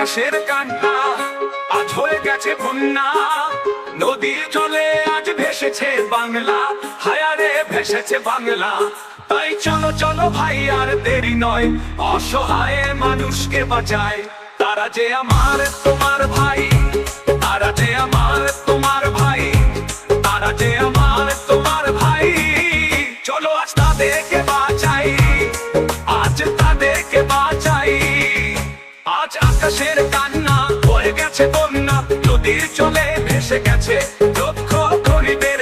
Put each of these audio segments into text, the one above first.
আকাশের কান্না, আজ হয়ে গেছে বন্যা। নদীর জলে আজ ভেসেছে বাংলা, হায়ারে ভেসেছে বাংলা। তাই চলো চলো ভাই, আর দেরি নয়, অসহায় মানুষকে বাঁচায়। তারা যে আমার, তোমার ভাই। গেছে বন্যা নদীর চলে ভেসে গেছে গরিবের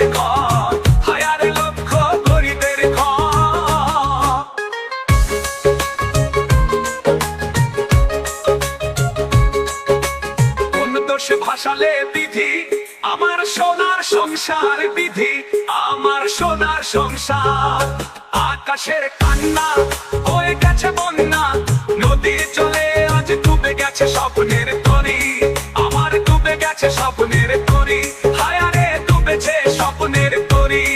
ভাসালে বিধি? আমার সোনার সংসার বিধি, আমার সোনার সংসার। আকাশের কান্না হয়ে গেছে বন্যা নদীর চলে আজ ডুবে গেছে স্বপ্নের স্বপ্নের তরি, হায়ারে ডুবেছে স্বপ্নের তরি।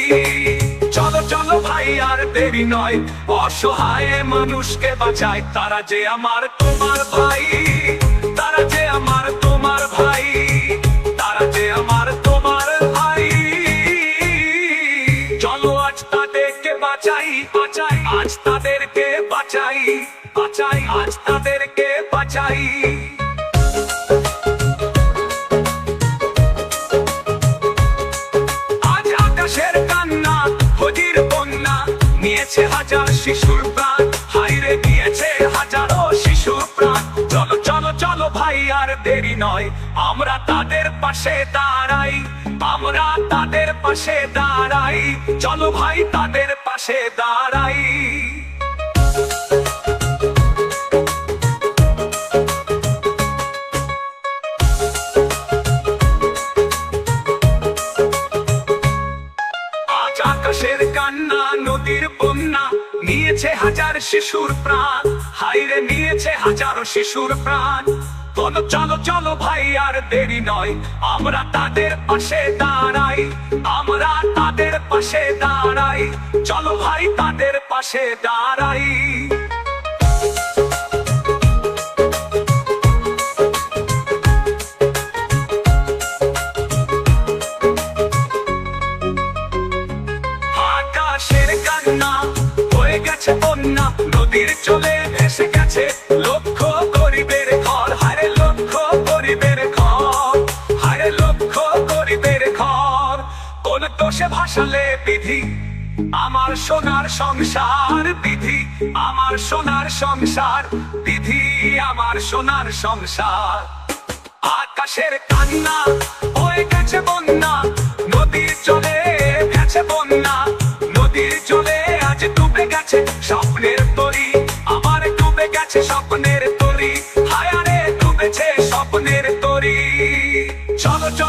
চলো চলো ভাই, আর দেরি নয়, অসহায় মানুষকে বাঁচায় তারা যে আমার তোমার ভাই, তারা যে আমার তোমার ভাই, তারা যে আমার তোমার ভাই। চলো, আজ তাদেরকে বাঁচাই বাঁচাই, আজ তাদেরকে বাঁচাই বাঁচাই, আজ তাদেরকে বাঁচাই। চলো ভাই, আর দেরি নয়। আমরা তাদের পাশে দাঁড়াই। আমরা তাদের পাশে দাঁড়াই। চলো ভাই, তাদের পাশে দাঁড়াই। নিয়েছে হাজার শিশুর প্রাণ। হাইরে নিয়েছে হাজারো শিশুর প্রাণ। চলো চলো চলো ভাই, আর দেরি নয়। আমরা তাদের পাশে দাঁড়াই। আমরা তাদের পাশে দাঁড়াই। চলো ভাই, তাদের পাশে দাঁড়াই। কোন দোষে ভাসালে বিধি। আমার সোনার সংসার বিধি, আমার সোনার সংসার বিধি, আমার সোনার সংসার। আকাশের কান্না হয়ে গেছে বন্যা, নদীর চলে গেছে বন্যা, নদীর চলে আজ ডুবে গেছে স্বপ্নের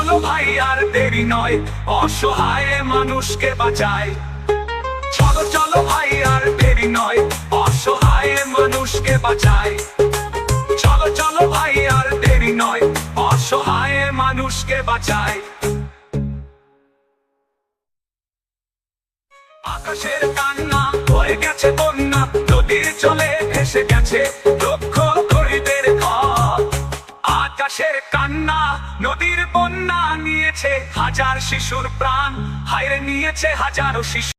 চলো ভাই, আর দেরি নয়, অসহায় মানুষকে বাঁচায়। চলো চলো ভাই, আর দেরি নয়, অসহায় মানুষকে বাঁচায়। চলো চলো ভাই, আর দেরি নয়, অসহায় মানুষকে বাঁচায়। আকাশের কান্না হয়ে গেছে বন্যা, নদীর চলে ভেসে গেছে লক্ষ গরিবের ঘর। আকাশের কান্না নদীর বন্যা নিয়েছে হাজার শিশুর প্রাণ হায় নিয়েছে হাজারো শিশু।